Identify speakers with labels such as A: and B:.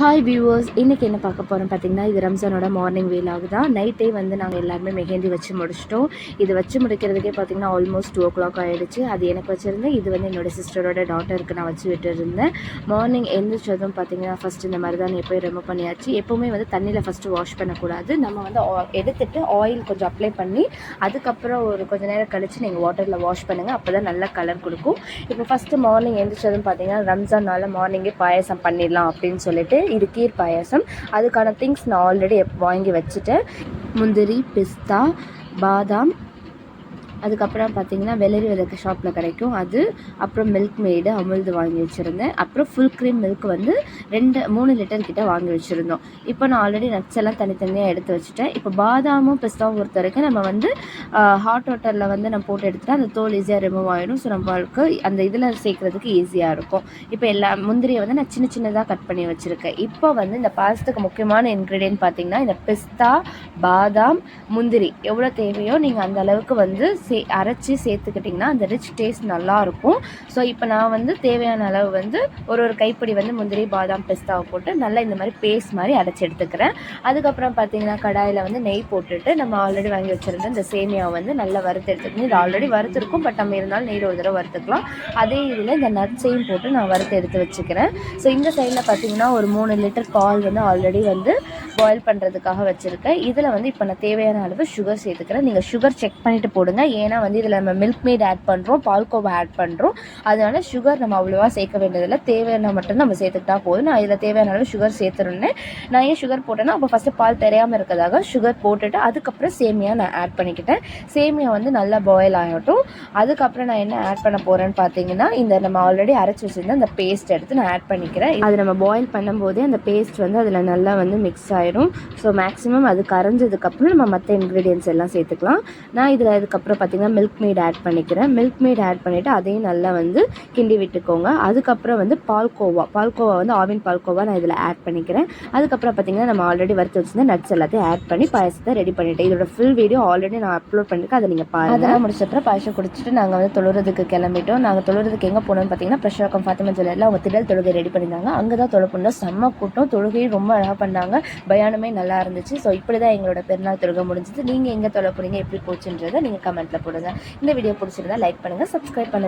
A: Hi viewers இன்றைக்கி என்ன பார்க்க போகிறோம் பார்த்திங்கன்னா இது ரம்ஜானோட மார்னிங் வீலாக் தான். நைட்டே வந்து நாங்கள் எல்லாருமே மெஹந்தி வச்சு முடிச்சிட்டோம். இது வச்சு முடிக்கிறதுக்கே பார்த்திங்கன்னா ஆல்மோஸ்ட் டூ ஓ கிளாக் ஆகிடுச்சு அது எனக்கு வச்சுருந்தேன். இது வந்து என்னோட சிஸ்டரோட டாட்டருக்கு நான் வச்சு விட்டுருந்தேன். மார்னிங் எழுந்திரிச்சதும் பார்த்தீங்கன்னா ஃபஸ்ட் இந்த மாதிரி தான் போய் ரிமூவ் பண்ணியாச்சு. எப்போவுமே வந்து தண்ணியில் ஃபஸ்ட்டு வாஷ் பண்ணக்கூடாது. நம்ம வந்து ஆ- எடுத்துட்டு ஆயில் கொஞ்சம் அப்ளை பண்ணி அதுக்கப்புறம் ஒரு கொஞ்ச நேரம் கழித்து நீங்கள் வாட்டரில் வாஷ் பண்ணுங்கள் அப்போ தான் நல்லா கலர் கொடுக்கும். இப்போ ஃபஸ்ட்டு மார்னிங் எழுந்திரிச்சதும் பார்த்திங்கன்னா ரம்ஜானால மார்னிங்கே பாயசம் பண்ணிடலாம் அப்படின்னு சொல்லிட்டு இது கீர் பாயாசம். அதுக்கான திங்ஸ் நான் ஆல்ரெடி வாங்கி வச்சுட்டேன். முந்திரி பிஸ்தா பாதாம் அதுக்கப்புறம் பார்த்தீங்கன்னா வெள்ளரி விளக்கு ஷாப்பில் கிடைக்கும். அது அப்புறம் மில்க் மேடு அமுல்து வாங்கி வச்சுருந்தேன். அப்புறம் ஃபுல் க்ரீம் மில்க் வந்து ரெண்டு மூணு லிட்டர் கிட்ட வாங்கி வச்சுருந்தோம். இப்போ நான் ஆல்ரெடி நட்ஸ் எல்லாம் தனித்தனியாக எடுத்து வச்சுட்டேன். இப்போ பாதாமும் பிஸ்தாவும் பொறுத்த வரைக்கும் நம்ம வந்து ஹாட் வாட்டரில் வந்து நம்ம போட்டு எடுத்துகிட்டு அந்த தோல் ஈஸியாக ரிமூவ் ஆயிடும். ஸோ நம்மளுக்கு அந்த இதில் சேர்க்குறதுக்கு ஈஸியாக இருக்கும். இப்போ எல்லா முந்திரியை வந்து நான் சின்ன சின்னதாக கட் பண்ணி வச்சுருக்கேன். இப்போ வந்து இந்த பாயசத்துக்கு முக்கியமான இன்க்ரீடியன்ட் பார்த்தீங்கன்னா இந்த பிஸ்தா பாதாம் முந்திரி எவ்வளோ தேவையோ நீங்கள் அந்த அளவுக்கு வந்து சே அரைச்சி சேர்த்துக்கிட்டிங்கன்னா அந்த ரிச் டேஸ்ட் நல்லாயிருக்கும். ஸோ இப்போ நான் வந்து தேவையான அளவு வந்து ஒரு ஒரு கைப்பிடி வந்து முந்திரி பாதாம் பிஸ்தாவை போட்டு நல்லா இந்த மாதிரி பேஸ்ட் மாதிரி அரைச்சி எடுத்துக்கிறேன். அதுக்கப்புறம் பார்த்தீங்கன்னா கடாயில் வந்து நெய் போட்டுட்டு நம்ம ஆல்ரெடி வாங்கி வச்சுருந்த இந்த சேமியாவை வந்து நல்லா வறுத்து எடுத்துக்கணும். இது ஆல்ரெடி வறுத்துருக்கும் பட் நம்ம இருந்தாலும் நெய் ஒரு தடவை வறுத்துக்கலாம். அதே இதில் இந்த நட்ஸையும் போட்டு நான் வறுத்து எடுத்து வச்சுக்கிறேன். ஸோ இந்த சைடில் பார்த்தீங்கன்னா ஒரு மூணு லிட்டர் பால் வந்து ஆல்ரெடி வந்து பாயில் பண்ணுறதுக்காக வச்சுருக்கேன் இதில் வந்து இப்போ நான் தேவையான அளவு சுகர் சேர்த்துக்கிறேன். நீங்கள் சுகர் செக் பண்ணிவிட்டு போடுங்க. ஏன்னா வந்து இதில் நம்ம மில்க் மேட் ஆட் பண்ணுறோம் பால்கோவா ஆட் பண்ணுறோம் அதனால் சுகர் நம்ம அவ்வளோவா சேர்க்க வேண்டியதில்லை. தேவையான மட்டும் நம்ம சேர்த்துக்கிட்டா போதும். நான் இதில் தேவையான அளவு சுகர் சேர்த்துருந்தேன். நான் ஏன் சுகர் போட்டேன்னா அப்போ ஃபஸ்ட்டு பால் தெரியாமல் இருக்கிறதாக சுகர் போட்டுட்டு அதுக்கப்புறம் சேமியா நான் ஆட் பண்ணிக்கிட்டேன். சேமியா வந்து நல்லா பாயில் ஆகட்டும். அதுக்கப்புறம் நான் என்ன ஆட் பண்ண போகிறேன்னு பார்த்தீங்கன்னா இந்த நம்ம ஆல்ரெடி அரைச்சி வச்சுருந்த அந்த பேஸ்ட் எடுத்து நான் ஆட் பண்ணிக்கிறேன். அது நம்ம பாயில் பண்ணும்போதே அந்த பேஸ்ட் வந்து அதில் நல்லா வந்து மிக்ஸ் ஆயிரும் ஸோ மேக்ஸிமம் அது கரைஞ்சதுக்கப்புறம் நம்ம மற்ற இன்க்ரீடியன்ஸ் எல்லாம் சேர்த்துக்கலாம். நான் இதில் அதுக்கப்புறம் பார்த்தீங்கன்னா மில்க் மேட் ஆட் பண்ணிக்கிறேன். மில்க் மேட் ஆட் பண்ணிவிட்டு அதையும் நல்லா வந்து கிண்டி விட்டுக்கோங்க. அதுக்கப்புறம் வந்து பால்கோவா பால்கோவா வந்து ஆவின் பால்கோவா நான் இதில் ஆட் பண்ணிக்கிறேன். அதுக்கப்புறம் பார்த்தீங்கன்னா நம்ம ஆல்ரெடி வறுத்து வச்சிருந்த நட்ஸ் எல்லாத்தையும் ஆட் பண்ணி பாயசத்தை ரெடி பண்ணிட்டேன் இதோட ஃபுல் வீடியோ ஆல்ரெடி நான் அப்லோட் பண்ணியிருக்கேன் அதை நீங்கள் பாருங்கள் அதெல்லாம் முடிச்சப்பறம் பாயசம் குடிச்சிட்டு நாங்கள் வந்து தொழுறதுக்கு கிளம்பிட்டோம். நாங்கள் தொழுறதுக்கு எங்கே போனோம்னு பார்த்தீங்கன்னா பிரஷாக்கம் ஃபாத்திமா ஜுவல்லரில் அவங்க திடல் தொழுகை ரெடி பண்ணியிருந்தாங்க. அங்கே தான் தொழு பண்ணோம் செம்ம கூட்டம். தொழுகையும் ரொம்ப அழகாக பண்ணாங்க. பிரயாணமே நல்லா இருந்துச்சு. ஸோ இப்படி தான் எங்களோட பெருநாள் தொழுகை முடிஞ்சது. நீங்கள் எங்கே தொலை போகிறீங்க எப்படி போச்சுன்றதை நீங்கள் கமெண்ட்டில் போடுங்க. இந்த வீடியோ பிடிச்சிருந்தா லைக் பண்ணுங்கள் சப்ஸ்கிரைப் பண்ணுங்கள்